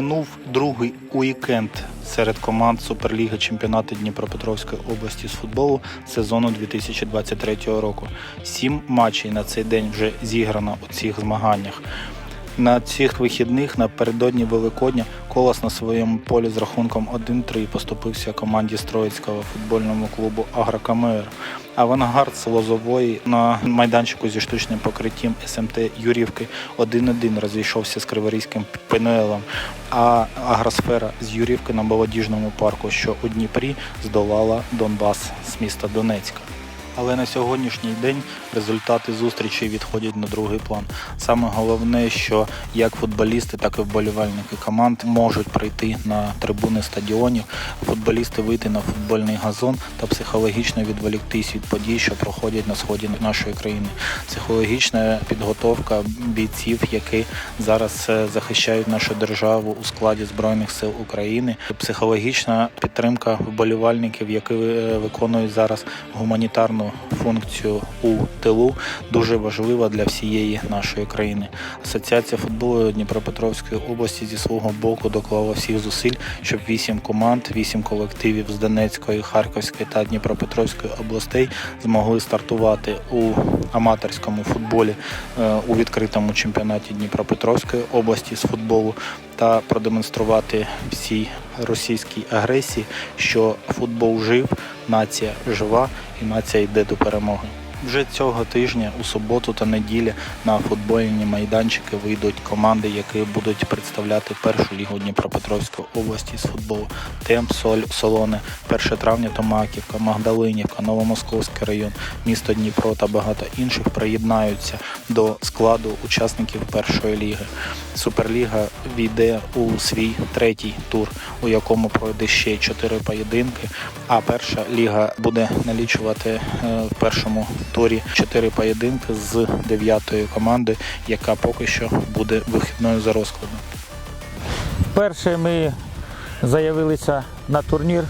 Минув другий уікенд серед команд Суперліги чемпіонату Дніпропетровської області з футболу сезону 2023 року. Сім матчів на цей день вже зіграно у цих змаганнях. На цих вихідних напередодні Великодня Колос на своєму полі з рахунком 1-3 поступився команді Строїцького футбольному клубу Агрокамер. Авангард з Лозової на майданчику зі штучним покриттям СМТ Юрівки 1-1 розійшовся з Криворізьким ПНЛом, а Агросфера з Юрівки на молодіжному парку, що у Дніпрі здолала Донбас з міста Донецька. Але на сьогоднішній день результати зустрічі відходять на другий план. Саме головне, що як футболісти, так і вболівальники команд можуть прийти на трибуни стадіонів, футболісти вийти на футбольний газон та психологічно відволіктись від подій, що проходять на сході нашої країни. Психологічна підготовка бійців, які зараз е, захищають нашу державу у складі збройних сил України, психологічна підтримка вболівальників, які е, виконують зараз гуманітарну функцію у тилу, дуже важлива для всієї нашої країни. Асоціація футболу Дніпропетровської області зі свого боку доклала всіх зусиль, щоб вісім команд, вісім колективів з Донецької, Харківської та Дніпропетровської областей змогли стартувати у аматорському футболі е, у відкритому чемпіонаті Дніпропетровської області з футболу та продемонструвати всій російській агресії, що футбол жив, нація жива і нація йде до перемоги. Вже цього тижня у суботу та неділю на футбольні майданчики вийдуть команди, які будуть представляти першу лігу Дніпропетровської області з футболу. Темп, Соль, Солоне, 1 травня Томаківка, Магдалинівка, Новомосковський район, місто Дніпро та багато інших приєднаються до складу учасників першої ліги. Суперліга війде у свій третій тур, у якому пройде ще чотири поєдинки. А перша ліга буде налічувати е, в першому турі чотири поєдинки з дев'ятої команди, яка поки що буде вихідною за розкладом. Вперше ми заявилися на турнір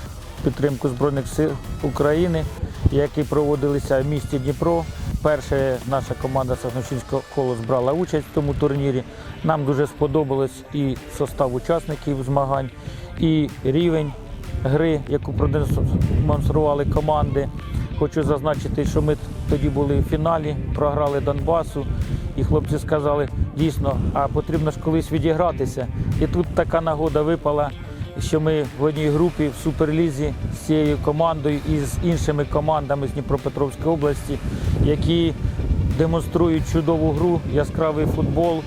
підтримку Збройних сил України, який проводилися в місті Дніпро. Перше наша команда Сахновщинського колос брала участь в тому турнірі. Нам дуже сподобалось і состав учасників змагань, і рівень гри, яку продемонстрували команди. Хочу зазначити, що ми тоді були в фіналі, програли Донбасу, і хлопці сказали, дійсно, а потрібно ж колись відігратися. І тут така нагода випала, що ми в одній групі в суперлізі з цією командою і з іншими командами з Дніпропетровської області, які демонструють чудову гру, яскравий футбол.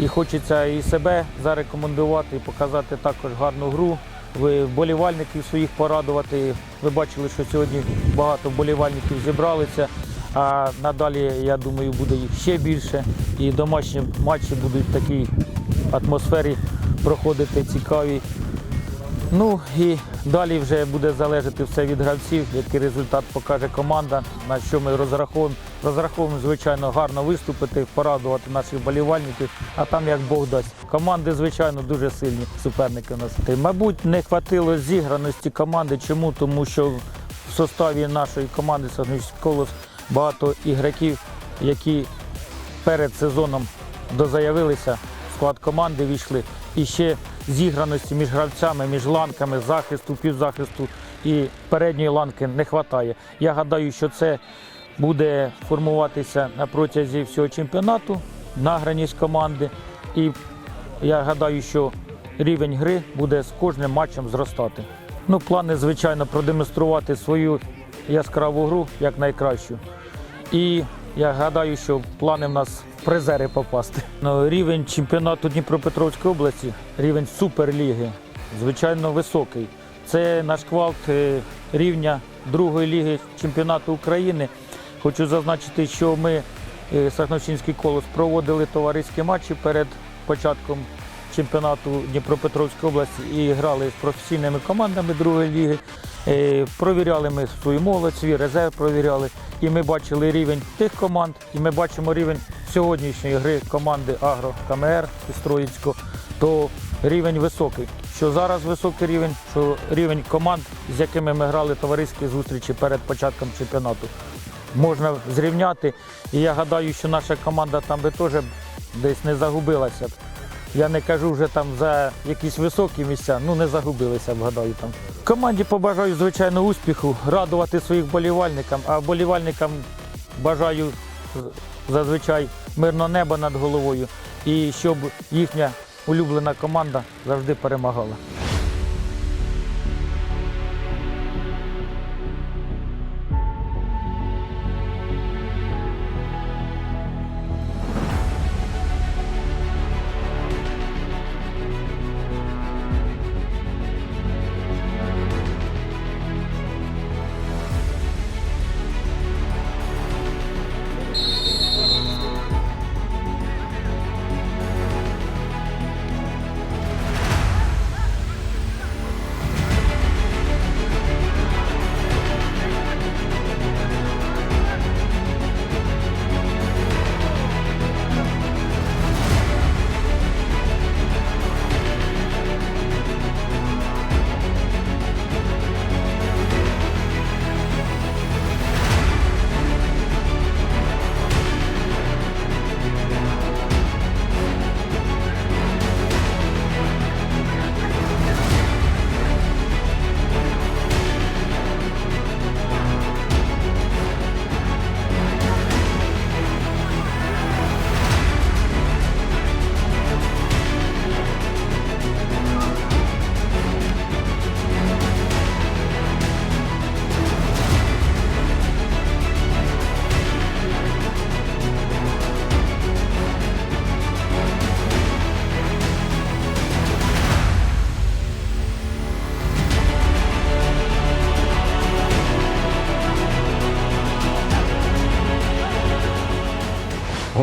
І хочеться і себе зарекомендувати, і показати також гарну гру. Вболівальників своїх порадувати. Ви бачили, що сьогодні багато вболівальників зібралися. А надалі, я думаю, буде їх ще більше. І домашні матчі будуть в такій атмосфері проходити цікаві. Ну і далі вже буде залежати все від гравців, який результат покаже команда, на що ми розраховуємо. Розраховуємо, звичайно, гарно виступити, порадувати наших болівальників, а там як Бог дасть. Команди, звичайно, дуже сильні суперники у нас. Мабуть, не хватило зіграності команди. Чому? Тому що в составі нашої команди «Сагнівський колос багато ігроків, які перед сезоном дозаявилися, в склад команди війшли. І ще зіграності між гравцями, між ланками захисту, півзахисту і передньої ланки не вистачає. Я гадаю, що це буде формуватися на протязі всього чемпіонату, награність команди. І я гадаю, що рівень гри буде з кожним матчем зростати. Ну, плани, звичайно, продемонструвати свою яскраву гру як найкращу. І я гадаю, що плани в нас призери попасти. Ну, рівень чемпіонату Дніпропетровської області, рівень суперліги, звичайно, високий. Це наш квалт е, рівня другої ліги чемпіонату України. Хочу зазначити, що ми, е, Сахновщинський колос, проводили товариські матчі перед початком чемпіонату Дніпропетровської області і грали з професійними командами другої ліги. Е, Провіряли ми свою молодь, свій резерв провіряли. І ми бачили рівень тих команд, і ми бачимо рівень сьогоднішньої гри команди Агро КМР із Троїцького, то рівень високий. Що зараз високий рівень, що рівень команд, з якими ми грали товариські зустрічі перед початком чемпіонату, можна зрівняти. І я гадаю, що наша команда там би теж десь не загубилася. Я не кажу вже там за якісь високі місця, ну не загубилися, вгадаю там. Команді побажаю, звичайно, успіху, радувати своїх болівальникам, а болівальникам бажаю зазвичай мирного неба над головою і щоб їхня улюблена команда завжди перемагала.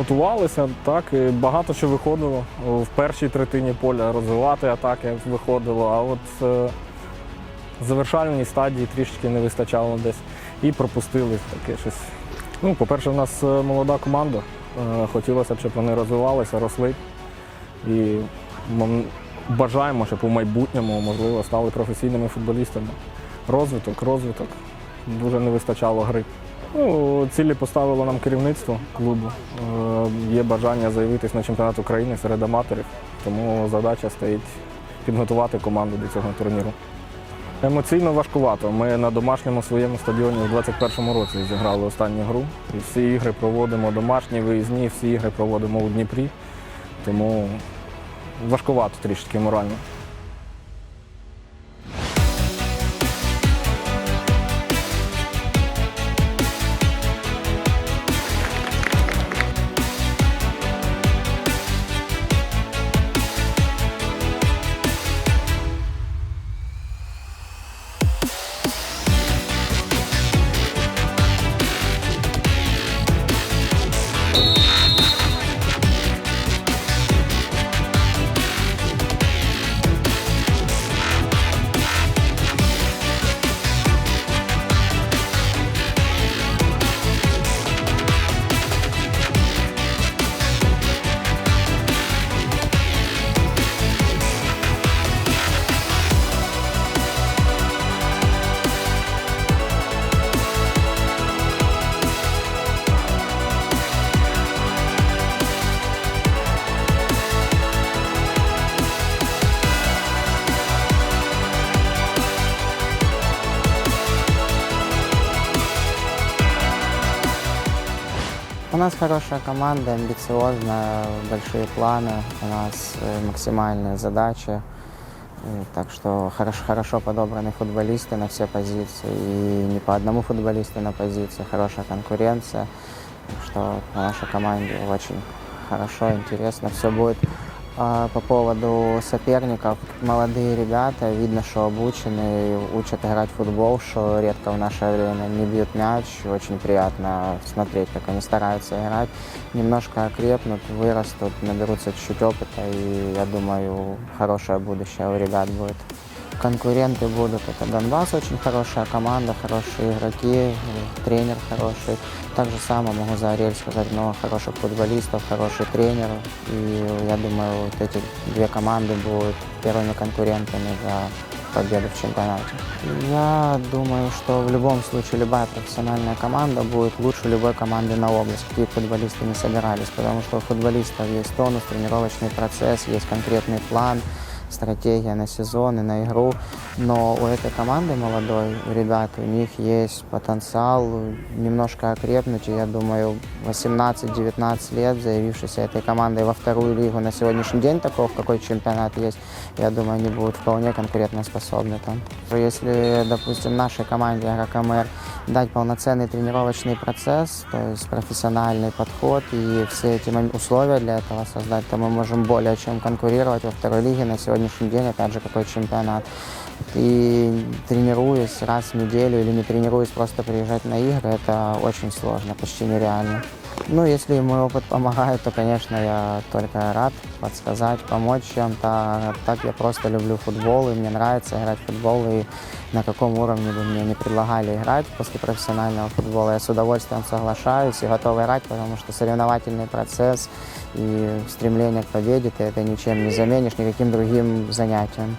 Готувалися так, і багато що виходило. В першій третині поля розвивати атаки виходило, а от е, завершальній стадії трішки не вистачало десь і пропустили таке щось. Ну, по-перше, в нас е, молода команда. Е, Хотілося б, щоб вони розвивалися, росли. І бажаємо, щоб у майбутньому, можливо, стали професійними футболістами. Розвиток, розвиток. Дуже не вистачало гри. Ну, цілі поставило нам керівництво клубу. Е, Є бажання заявитись на чемпіонат України серед аматорів, тому задача стоїть підготувати команду до цього турніру. Емоційно важкувато. Ми на домашньому своєму стадіоні у 2021 році зіграли останню гру. І всі ігри проводимо домашні, виїзні, всі ігри проводимо у Дніпрі. Тому важкувато трішки морально. Нас хорошая команда, амбициозная, большие планы, у нас э, максимальные задачи. Э, Так что хорошо, хорошо подобраны футболисты на все позиции. И не по одному футболисту на позиции, хорошая конкуренция. Так что на нашей команде очень хорошо, интересно все будет. А По поводу соперников, молодые ребята, видно, что обучены, учат играть в футбол, что редко в наше время не бьют мяч. Очень приятно смотреть, как они стараются играть. Немножко окрепнут, вырастут, наберутся чуть-чуть опыта, и я думаю, хорошее будущее у ребят будет. Конкуренты будут. Это Донбасс очень хорошая команда, хорошие игроки, э, тренер хороший. Так же самое могу за Ариэль сказать, много хороших футболистов, хороший тренер. И я думаю, вот эти две команды будут первыми конкурентами за победу в чемпионате. Я думаю, что в любом случае любая профессиональная команда будет лучше любой команды на область, какие футболисты не собирались, потому что у футболистов есть тонус, тренировочный процесс, есть конкретный план, стратегия на сезон и на игру. Но у этой команды молодой, ребят, у них есть потенциал немножко окрепнуть. И я думаю, 18-19 лет, заявившись этой командой во вторую лигу на сегодняшний день, такого, какой чемпионат есть, я думаю, они будут вполне конкурентно способны там. Если, допустим, нашей команде РКМР дать полноценный тренировочный процесс, то есть профессиональный подход и все эти условия для этого создать, то мы можем более чем конкурировать во второй лиге на сегодняшний день, опять же, какой чемпионат. И тренируясь раз в неделю или не тренируясь, просто приезжать на игры, это очень сложно, почти нереально. Ну, если мой опыт помогает, то, конечно, я только рад подсказать, помочь чем-то. А Так я просто люблю футбол, и мне нравится играть в футбол, и на каком уровне бы мне не предлагали играть после профессионального футбола, я с удовольствием соглашаюсь и готов играть, потому что соревновательный процесс и стремление к победе ты это ничем не заменишь, никаким другим занятием.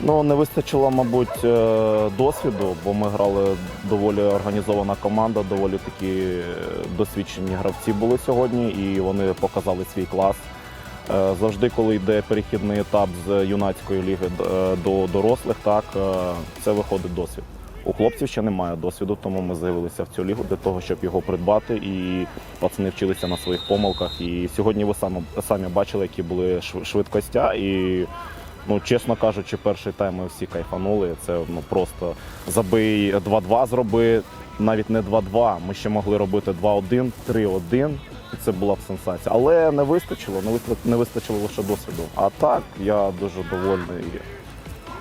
Ну, не вистачило, мабуть, е, досвіду, бо ми грали доволі організована команда, доволі такі е, досвідчені гравці були сьогодні, і вони показали свій клас. Е, Завжди, коли йде перехідний етап з юнацької ліги е, до дорослих, так е, це виходить досвід. У хлопців ще немає досвіду, тому ми заявилися в цю лігу для того, щоб його придбати. І пацани вчилися на своїх помилках. І сьогодні ви самі, самі бачили, які були швидкостя. І Ну, чесно кажучи, перший тайм ми всі кайфанули. Це ну просто забий 2-2 зроби, навіть не 2-2. Ми ще могли робити 2-1, 3-1. І це була б сенсація. Але не вистачило, не вистачило лише досвіду. А так, я дуже довольний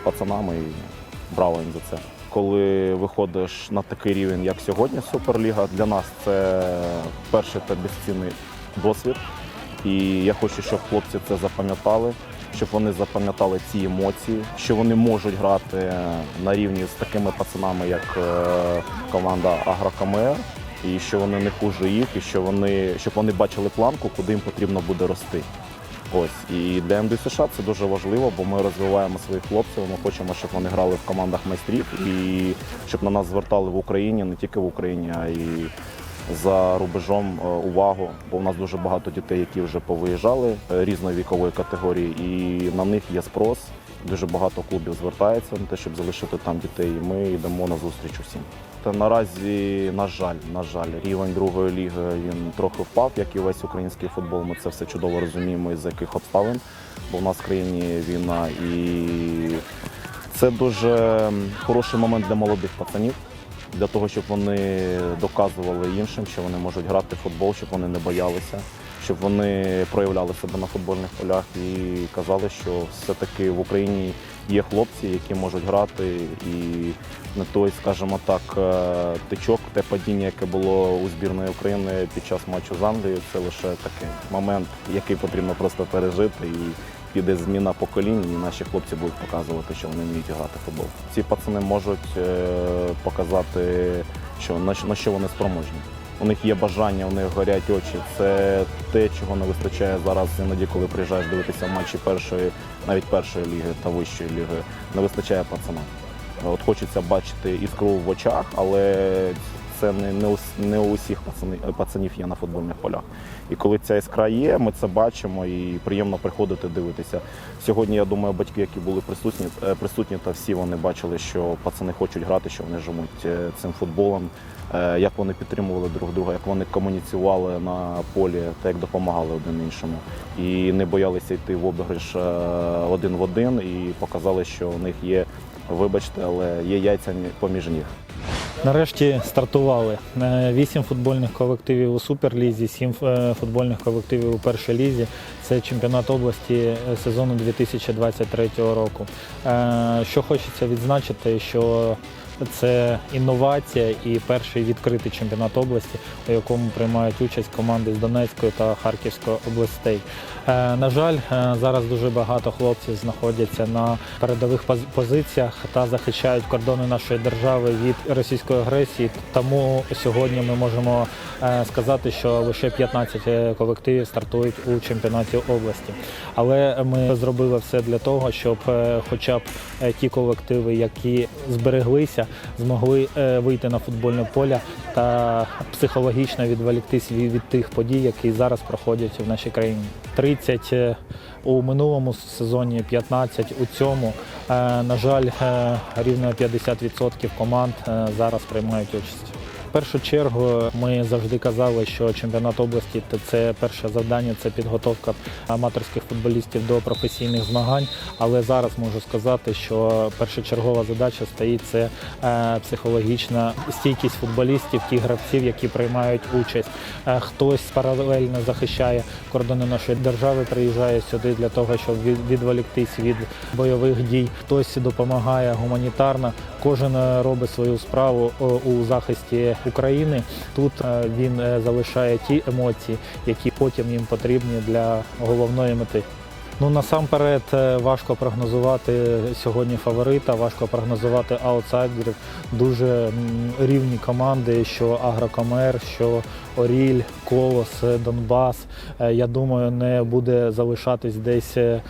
пацанами і браво їм за це. Коли виходиш на такий рівень, як сьогодні, Суперліга, для нас це перший та безцінний досвід. І я хочу, щоб хлопці це запам'ятали, щоб вони запам'ятали ці емоції, що вони можуть грати на рівні з такими пацанами, як е, команда Агрокамер, і що вони не хуже їх, і що вони, щоб вони бачили планку, куди їм потрібно буде рости. Ось і для МД США це дуже важливо, бо ми розвиваємо своїх хлопців. Ми хочемо, щоб вони грали в командах майстрів і щоб на нас звертали в Україні, не тільки в Україні, а й за рубежом е, увагу. Бо в нас дуже багато дітей, які вже повиїжджали е, різної вікової категорії, і на них є спрос. Дуже багато клубів звертається на те, щоб залишити там дітей. І ми йдемо на зустріч усім. Та наразі, на жаль, на жаль, рівень другої ліги він трохи впав, як і весь український футбол. Ми це все чудово розуміємо, із яких обставин. Бо в нас в країні війна, і це дуже хороший момент для молодих пацанів, для того, щоб вони доказували іншим, що вони можуть грати в футбол, щоб вони не боялися, щоб вони проявляли себе на футбольних полях і казали, що все-таки в Україні є хлопці, які можуть грати, і не той, скажімо так, е, тичок, те падіння, яке було у збірної України під час матчу з Англією, це лише такий момент, який потрібно просто пережити. І піде зміна поколінь, і наші хлопці будуть показувати, що вони вміють грати в футбол. Ці пацани можуть е, показати, що на, що- вони спроможні. У них є бажання, у них горять очі. Це те, чого не вистачає зараз іноді, коли приїжджаєш дивитися матчі першої, навіть першої ліги та вищої ліги. Не вистачає пацанам. От хочеться бачити іскру в очах, але це не, не, не у усіх пацанів є на футбольних полях. І коли ця іскра є, ми це бачимо і приємно приходити дивитися. Сьогодні, я думаю, батьки, які були присутні, е, присутні, та всі вони бачили, що пацани хочуть грати, що вони живуть е, цим футболом, е, як вони підтримували друг друга, як вони комуніцювали на полі та як допомагали один іншому. І не боялися йти в обіграш один в один і показали, що у них є, вибачте, але є яйця поміж ніг. Нарешті стартували Е, вісім футбольних колективів у Суперлізі, сім е, футбольних колективів у першій лізі. Це чемпіонат області е, сезону 2023 року. Що хочеться відзначити, що Це інновація і перший відкритий чемпіонат області, у якому приймають участь команди з Донецької та Харківської областей. Е, На жаль, е, зараз дуже багато хлопців знаходяться на передових позиціях та захищають кордони нашої держави від російської агресії. Тому сьогодні ми можемо е, сказати, що лише 15 колективів стартують у чемпіонаті області. Але ми зробили все для того, щоб хоча б ті колективи, які збереглися, змогли вийти на футбольне поле та психологічно відволіктись від, тих подій, які зараз проходять в нашій країні. 30 е, у минулому сезоні, 15 у цьому. Е, На жаль, е, рівно 50% команд зараз приймають участь. Першу чергу ми завжди казали, що чемпіонат області це перше завдання це підготовка аматорських футболістів до професійних змагань. Але зараз можу сказати, що першочергова задача стоїть це е, психологічна стійкість футболістів, тих гравців, які приймають участь. Е, Хтось паралельно захищає кордони нашої держави, приїжджає сюди для того, щоб відволіктись від бойових дій. Хтось допомагає гуманітарно. Кожен е, робить свою справу у захисті України. Тут е, він е, залишає ті емоції, які потім їм потрібні для головної мети. Ну насамперед е, важко прогнозувати сьогодні фаворита, важко прогнозувати аутсайдерів. Дуже рівні команди, що Агрокомер, що Оріль, Колос, е, Донбас. Е, Я думаю, не буде залишатись десь е,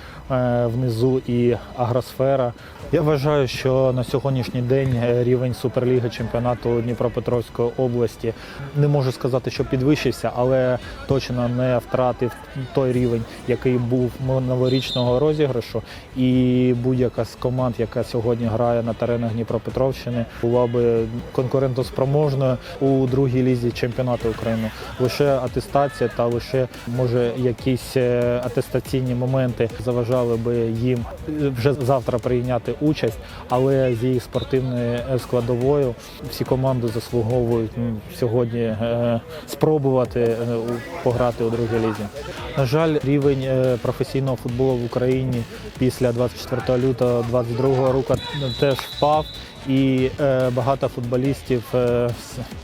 внизу і агросфера. Я вважаю, що на сьогоднішній день рівень Суперліги чемпіонату Дніпропетровської області не можу сказати, що підвищився, але точно не втратив той рівень, який був новорічного розіграшу. І будь-яка з команд, яка сьогодні грає на теренах Дніпропетровщини, була би конкурентоспроможною у другій лізі чемпіонату України. Лише атестація та лише може якісь е, атестаційні моменти заважали би їм е, вже завтра прийняти участь, але з їх спортивною е, складовою всі команди заслуговують сьогодні спробувати пограти у другій лізі. На жаль, рівень професійного футболу в Україні після 24 лютого 2022 року теж впав. І е, багато футболістів е,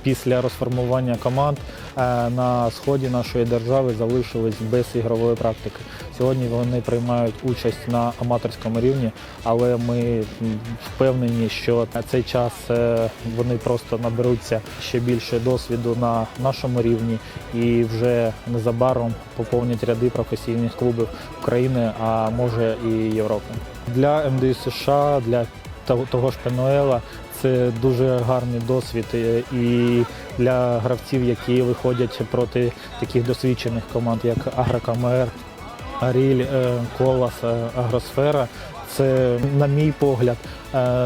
після розформування команд е, на сході нашої держави залишились без ігрової практики. Сьогодні вони приймають участь на аматорському рівні, але ми впевнені, що на цей час вони просто наберуться ще більше досвіду на нашому рівні і вже незабаром поповнять ряди професійних клубів України, а може і Європи. Для МДЮ США, для того- ж Пенуела це дуже гарний досвід е, і для гравців, які виходять проти таких досвідчених команд, як Агрокамер, Аріль, е, Колас, е, Агросфера. Це, на мій погляд,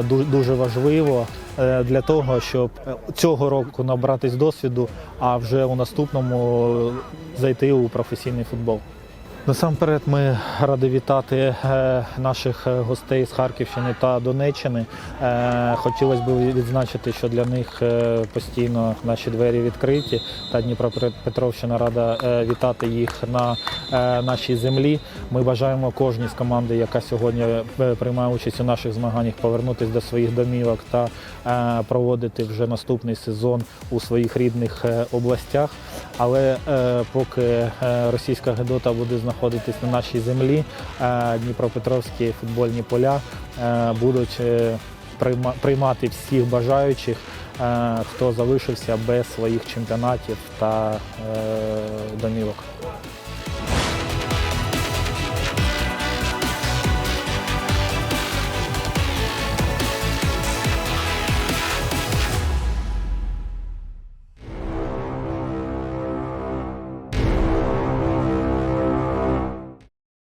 дуже важливо для того, щоб цього року набратись досвіду, а вже у наступному зайти у професійний футбол. Насамперед ми раді вітати е, наших е, гостей з Харківщини та Донеччини. Е, Хотілося б відзначити, що для них постійно наші двері відкриті, та Дніпропетровщина рада вітати їх на нашій землі. Ми бажаємо кожній з команди, яка сьогодні приймає участь у наших змаганнях, повернутися до своїх домівок та проводити вже наступний сезон у своїх рідних областях. Але поки російська гедота буде знаходитись на нашій землі, е, Дніпропетровські футбольні поля е, будуть е, прийма- приймати всіх бажаючих, хто залишився без своїх чемпіонатів та домівок.